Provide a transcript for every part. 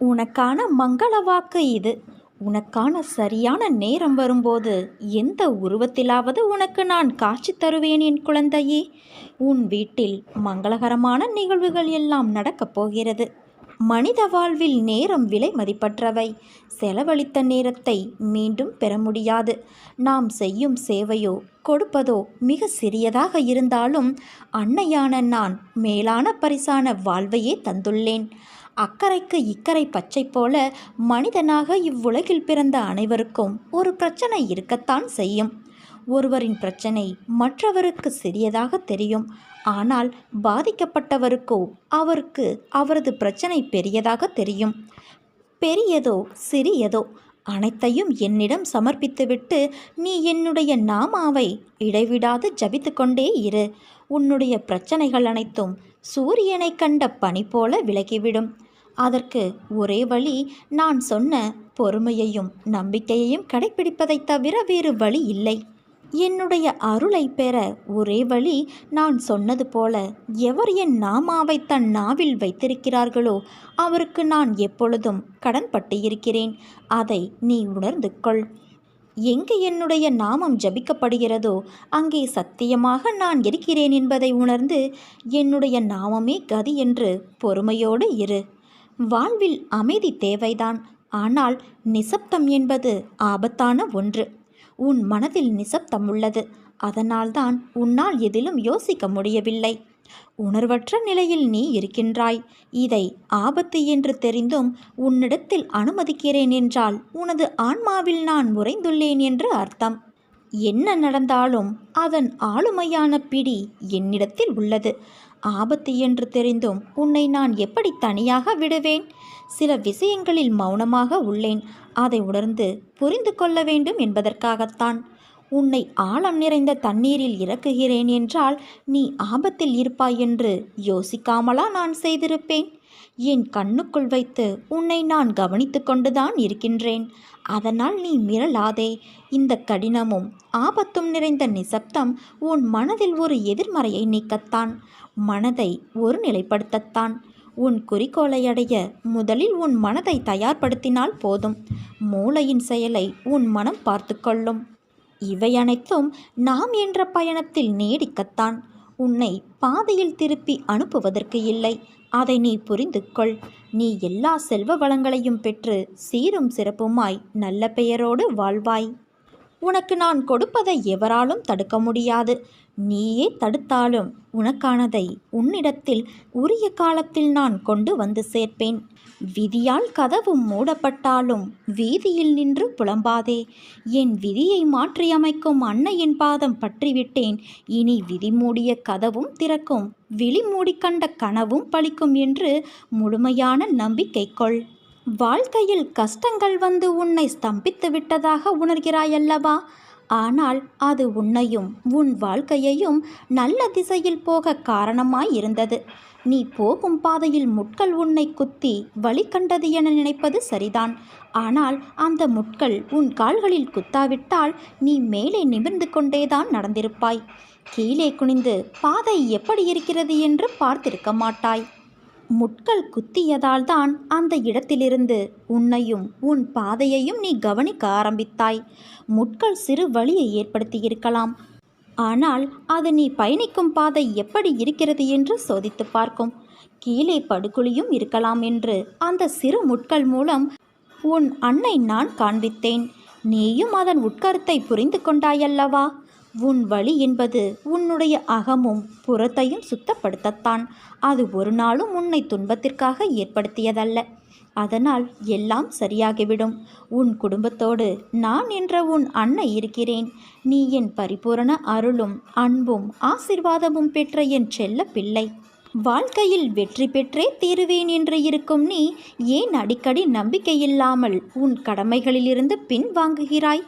உனக்கான மங்கள வாக்கு இது. உனக்கான சரியான நேரம் வரும்போது எந்த உருவத்திலாவது உனக்கு நான் காட்சி தருவேன் என் குழந்தையே. உன் வீட்டில் மங்களகரமான நிகழ்வுகள் எல்லாம் நடக்கப் போகிறது. மனித வாழ்வில் நேரம் விலை மதிப்பற்றவை. செலவழித்த நேரத்தை மீண்டும் பெற முடியாது. நாம் செய்யும் சேவையோ கொடுப்பதோ மிக சிறியதாக இருந்தாலும் அன்னையான நான் மேலான பரிசான வாழ்வையே தந்துள்ளேன். அக்கறைக்கு இக்கரை பச்சை போல மனிதனாக இவ்வுலகில் பிறந்த அனைவருக்கும் ஒரு பிரச்சனை இருக்கத்தான் செய்யும். ஒருவரின் பிரச்சனை மற்றவருக்கு சிறியதாக தெரியும். ஆனால் பாதிக்கப்பட்டவருக்கோ அவருக்கு அவரது பிரச்சனை பெரியதாக தெரியும். பெரியதோ சிறியதோ அனைத்தையும் என்னிடம் சமர்ப்பித்துவிட்டு நீ என்னுடைய நாமாவை இடைவிடாது ஜபித்து கொண்டே இரு. உன்னுடைய பிரச்சனைகள் அனைத்தும் சூரியனை கண்ட பனி போல விலகிவிடும். அதற்கு ஒரே வழி நான் சொன்ன பொறுமையையும் நம்பிக்கையையும் கடைப்பிடிப்பதைத் தவிர வேறு வழி இல்லை. என்னுடைய அருளை பெற ஒரே வழி நான் சொன்னது போல எவர் என் நாமாவை தன் நாவில் வைத்திருக்கிறார்களோ அவருக்கு நான் எப்பொழுதும் கடன்பட்டு இருக்கிறேன். அதை நீ உணர்ந்து கொள். எங்கு என்னுடைய நாமம் ஜபிக்கப்படுகிறதோ அங்கே சத்தியமாக நான் இருக்கிறேன் என்பதை உணர்ந்து என்னுடைய நாமமே கதி என்று பொறுமையோடு இரு. வாழ்வில் அமைதி தேவைதான். ஆனால் நிசப்தம் என்பது ஆபத்தான ஒன்று. உன் மனதில் நிசப்தம் உள்ளது. அதனால்தான் உன்னால் எதிலும் யோசிக்க முடியவில்லை. உணர்வற்ற நிலையில் நீ இருக்கின்றாய். இதை ஆபத்து என்று தெரிந்தும் உன்னிடத்தில் அனுமதிக்கிறேன் என்றால் உனது ஆன்மாவில் நான் உறைந்துள்ளேன் என்று அர்த்தம். என்ன நடந்தாலும் அதன் ஆளுமையான பிடி என்னிடத்தில் உள்ளது. ஆபத்து என்று தெரிந்தும் உன்னை நான் எப்படி தனியாக விடுவேன்? சில விஷயங்களில் மௌனமாக உள்ளேன். அதை உணர்ந்து புரிந்து கொள்ள வேண்டும் என்பதற்காகத்தான். உன்னை ஆழம் நிறைந்த தண்ணீரில் இறக்குகிறேன் என்றால் நீ ஆபத்தில் இருப்பாய் என்று யோசிக்காமலா நான் செய்திருப்பேன்? என் கண்ணுக்குள் வைத்து உன்னை நான் கவனித்து கொண்டுதான் இருக்கின்றேன். அதனால் நீ மிரளாதே. இந்த கடினமும் ஆபத்தும் நிறைந்த நிசப்தம் உன் மனதில் ஒரு எதிர்மறையை நீக்கத்தான். மனதை ஒரு நிலைப்படுத்தத்தான். உன் குறிக்கோளை அடைய முதலில் உன் மனதை தயார்படுத்தினால் போதும். மூளையின் செயலை உன் மனம் பார்த்து கொள்ளும். இவை அனைத்தும் நாம் என்ற பயணத்தில் நீடிக்கத்தான். உன்னை பாதையில் திருப்பி அனுப்புவதற்கு இல்லை. அதை நீ புரிந்து கொள் நீ எல்லா செல்வ வளங்களையும் பெற்று சீரும் சிறப்புமாய் நல்ல பெயரோடு வாழ்வாய். உனக்கு நான் கொடுப்பதை எவராலும் தடுக்க முடியாது. நீயே தடுத்தாலும் உனக்கானதை உன்னிடத்தில் உரிய காலத்தில் நான் கொண்டு வந்து சேர்ப்பேன். விதியால் கதவு மூடப்பட்டாலும் வீதியில் நின்று புலம்பாதே. என் விதியை மாற்றியமைக்கும் அன்னையின் பாதம் பற்றிவிட்டேன். இனி விதி மூடிய கதவும் திறக்கும். விழி மூடிக்கண்ட கனவும் பழிக்கும் என்று முழுமையான நம்பிக்கை கொள் வாழ்க்கையில் கஷ்டங்கள் வந்து உன்னை ஸ்தம்பித்து விட்டதாக உணர்கிறாயல்லவா? ஆனால் அது உன்னையும் உன் வாழ்க்கையையும் நல்ல திசையில் போக காரணமாய் இருந்தது நீ போகும் பாதையில் முட்கள் உன்னை குத்தி வழி கண்டது என நினைப்பது சரிதான். ஆனால் அந்த முட்கள் உன் கால்களில் குத்தாவிட்டால் நீ மேலே நிமிர்ந்து கொண்டேதான் நடந்திருப்பாய். கீழே குனிந்து பாதை எப்படி இருக்கிறது என்று பார்த்திருக்க மாட்டாய். முட்கள் குத்தியதால் தான் அந்த இடத்திலிருந்து உன்னையும் உன் பாதையையும் நீ கவனிக்க ஆரம்பித்தாய். முட்கள் சிறு வழியை ஏற்படுத்தியிருக்கலாம். ஆனால் அது நீ பயணிக்கும் பாதை எப்படி இருக்கிறது என்று சோதித்து பார்க்கும். கீழே படுகுழியும் இருக்கலாம் என்று அந்த சிறு முட்கள் மூலம் உன் அன்னை நான் காண்பித்தேன். நீயும் அதன் உட்கருத்தை புரிந்து கொண்டாயல்லவா? உன் வழி என்பது உன்னுடைய அகமும் புறத்தையும் சுத்தப்படுத்தத்தான். அது ஒரு நாளும் உன்னை துன்பத்திற்காக ஏற்படுத்தியதல்ல. அதனால் எல்லாம் சரியாகிவிடும். உன் குடும்பத்தோடு நான் என்ற உன் அன்னை இருக்கிறேன். நீ என் பரிபூரண அருளும் அன்பும் ஆசிர்வாதமும் பெற்ற என் செல்ல பிள்ளை. வாழ்க்கையில் வெற்றி பெற்றே தீருவேன் என்று இருக்கும் நீ ஏன் அடிக்கடி நம்பிக்கையில்லாமல் உன் கடமைகளிலிருந்து பின் வாங்குகிறாய்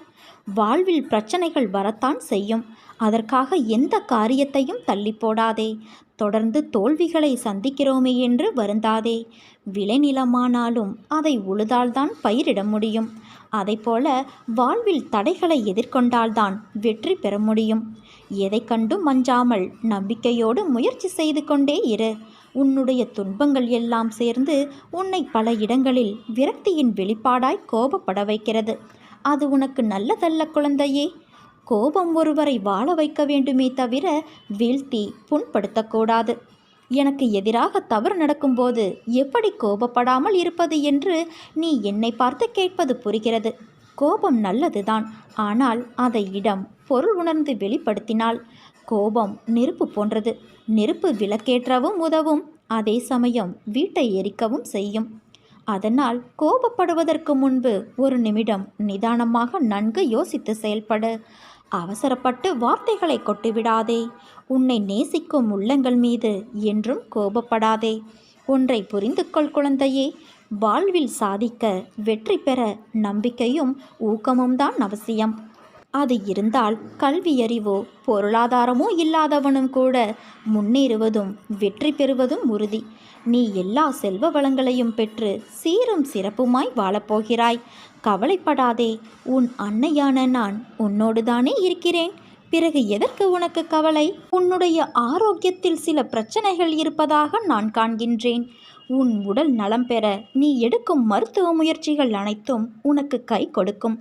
வாழ்வில் பிரச்சனைகள் வரத்தான் செய்யும். அதற்காக எந்த காரியத்தையும் தள்ளி போடாதே. தொடர்ந்து தோல்விகளை சந்திக்கிறோமே என்று வருந்தாதே. விளைநிலமானாலும் அதை உழுதால்தான் பயிரிட முடியும். அதைப்போல வாழ்வில் தடைகளை எதிர்கொண்டால்தான் வெற்றி பெற முடியும். எதை கண்டும் மஞ்சாமல் நம்பிக்கையோடு முயற்சி செய்து கொண்டே இரு. உன்னுடைய துன்பங்கள் எல்லாம் சேர்ந்து உன்னை பல இடங்களில் விரக்தியின் வெளிப்பாடாய் கோபப்பட வைக்கிறது. அது உனக்கு நல்லதல்ல குழந்தையே. கோபம் ஒருவரை வாழ வைக்க வேண்டுமே தவிர வீழ்த்தி புண்படுத்தக்கூடாது. எனக்கு எதிராக தவறு நடக்கும்போது எப்படி கோபப்படாமல் இருப்பது என்று நீ என்னை பார்த்து கேட்பது புரிகிறது. கோபம் நல்லதுதான். ஆனால் அதை இடம் பொருள் உணர்ந்து வெளிப்படுத்தினால் கோபம் நெருப்பு போன்றது. நெருப்பு விளக்கேற்றவும் உதவும். அதே சமயம் வீட்டை எரிக்கவும் செய்யும். அதனால் கோபப்படுவதற்கு முன்பு ஒரு நிமிடம் நிதானமாக நன்கு யோசித்து செயல்படு. அவசரப்பட்டு வார்த்தைகளை கொட்டிவிடாதே. உன்னை நேசிக்கும் உள்ளங்கள் மீது என்றும் கோபப்படாதே. ஒன்றை புரிந்து கொள் குழந்தையே. வாழ்வில் சாதிக்க வெற்றி பெற நம்பிக்கையும் ஊக்கமும் தான் அவசியம். அது இருந்தால் கல்வியறிவோ பொருளாதாரமோ இல்லாதவனும் கூட முன்னேறுவதும் வெற்றி பெறுவதும் உறுதி. நீ எல்லா செல்வ வளங்களையும் பெற்று சீரும் சிறப்புமாய் வாழப்போகிறாய். கவலைப்படாதே உன் அன்னையான நான் உன்னோடு தானே இருக்கிறேன். பிறகு எதற்கு உனக்கு கவலை? உன்னுடைய ஆரோக்கியத்தில் சில பிரச்சனைகள் இருப்பதாக நான் காண்கின்றேன். உன் உடல் நலம் பெற நீ எடுக்கும் மருத்துவ முயற்சிகள் அனைத்தும் உனக்கு கை கொடுக்கும்.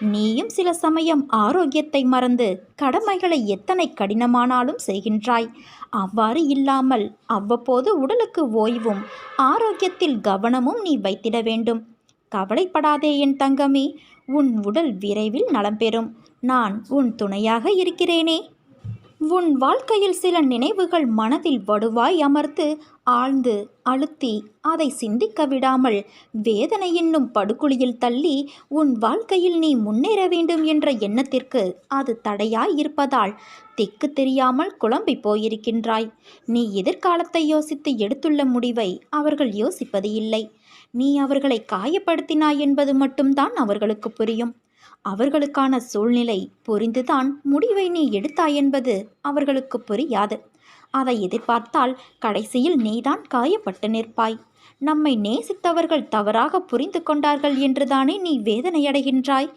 நீயும் சில சமயம் ஆரோக்கியத்தை மறந்து கடமைகளை எத்தனை கடினமானாலும் செய்கின்றாய். அவ்வாறு இல்லாமல் அவ்வப்போது உடலுக்கு ஓய்வும் ஆரோக்கியத்தில் கவனமும் நீ வைத்திட வேண்டும். கவலைப்படாதே என் தங்கமே உன் உடல் விரைவில் நலம் பெறும். நான் உன் துணையாக இருக்கிறேனே. உன் வாழ்க்கையில் சில நினைவுகள் மனதில் வடுவாய் அமர்ந்து ஆழ்ந்து அழுத்தி அதை சிந்திக்க விடாமல் வேதனை என்னும் படுகுழியில் தள்ளி உன் வாழ்க்கையில் நீ முன்னேற வேண்டும் என்ற எண்ணத்திற்கு அது தடையாய் இருப்பதால் திக்கு தெரியாமல் குழம்பி போயிருக்கின்றாய். நீ எதிர்காலத்தை யோசித்து எடுத்துள்ள முடிவை அவர்கள் யோசிப்பது இல்லை. நீ அவர்களை காயப்படுத்தினாய் என்பது மட்டும்தான் அவர்களுக்கு புரியும். அவர்களுக்கான சூழ்நிலை புரிந்துதான் முடிவை நீ எடுத்தாய் என்பது அவர்களுக்கு புரியாது. அதை எதிர்பார்த்தால் கடைசியில் நீதான் காயப்பட்டு நிற்பாய். நம்மை நேசித்தவர்கள் தவறாக புரிந்து கொண்டார்கள் என்றுதானே நீ வேதனையடைகின்றாய்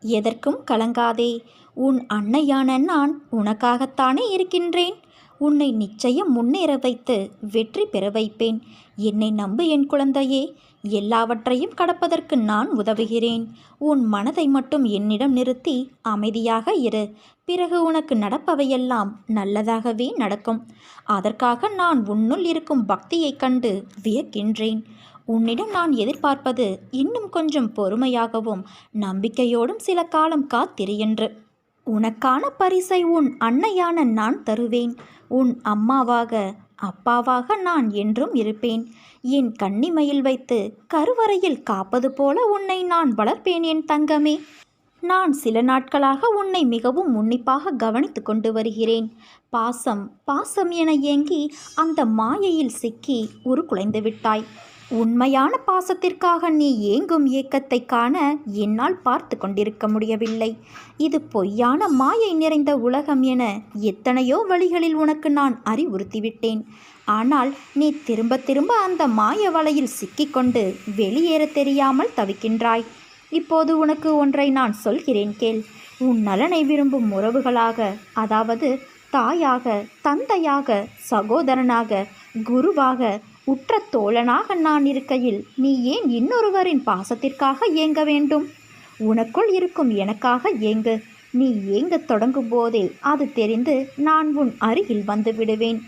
எதற்கும் கலங்காதே. உன் அன்னையான நான் உனக்காகத்தானே இருக்கின்றேன். உன்னை நிச்சயம் முன்னேற வைத்து வெற்றி பெற வைப்பேன். என்னை நம்பு என் குழந்தையே எல்லாவற்றையும் கடப்பதற்கு நான் உதவுகிறேன். உன் மனதை மட்டும் என்னிடம் நிறுத்தி அமைதியாக இரு. பிறகு உனக்கு நடப்பவையெல்லாம் நல்லதாகவே நடக்கும். அதற்காக நான் உன்னுள் இருக்கும் பக்தியைக் கண்டு வியக்கின்றேன். உன்னிடம் நான் எதிர்பார்ப்பது இன்னும் கொஞ்சம் பொறுமையாகவும் நம்பிக்கையோடும் சில காலம் காத்திரு என்று. உனக்கான பரிசை உன் அன்னையான நான் தருவேன். உன் அம்மாவாக அப்பாவாக நான் என்றும் இருப்பேன். என் கண்ணிமையில் வைத்து கருவறையில் காப்பது போல உன்னை நான் வளர்ப்பேன் என் தங்கமே. நான் சில நாட்களாக உன்னை மிகவும் உன்னிப்பாக கவனித்து கொண்டு வருகிறேன். பாசம் பாசம் என ஏங்கி அந்த மாயையில் சிக்கி உருக்குலைந்து விட்டாய். உண்மையான பாசத்திற்காக நீ ஏங்கும் ஏக்கத்தை காண என்னால் பார்த்து கொண்டிருக்க முடியவில்லை. இது பொய்யான மாயை நிறைந்த உலகம் என எத்தனையோ வழிகளில் உனக்கு நான் அறிவுறுத்திவிட்டேன். ஆனால் நீ திரும்ப திரும்ப அந்த மாய வலையில் சிக்கிக்கொண்டு வெளியேற தெரியாமல் தவிக்கின்றாய். இப்போது உனக்கு ஒன்றை நான் சொல்கிறேன் கேள். உன் நலனை விரும்பும் உறவுகளாக அதாவது தாயாக தந்தையாக சகோதரனாக குருவாக உற்ற தோழனாக நான் இருக்கையில் நீ ஏன் இன்னொருவரின் பாசத்திற்காக ஏங்க வேண்டும்? உனக்குள் இருக்கும் எனக்காக ஏங்கு. நீ ஏங்கத் தொடங்கும் போதே அது தெரிந்து நான் உன் அருகில் வந்து விடுவேன்.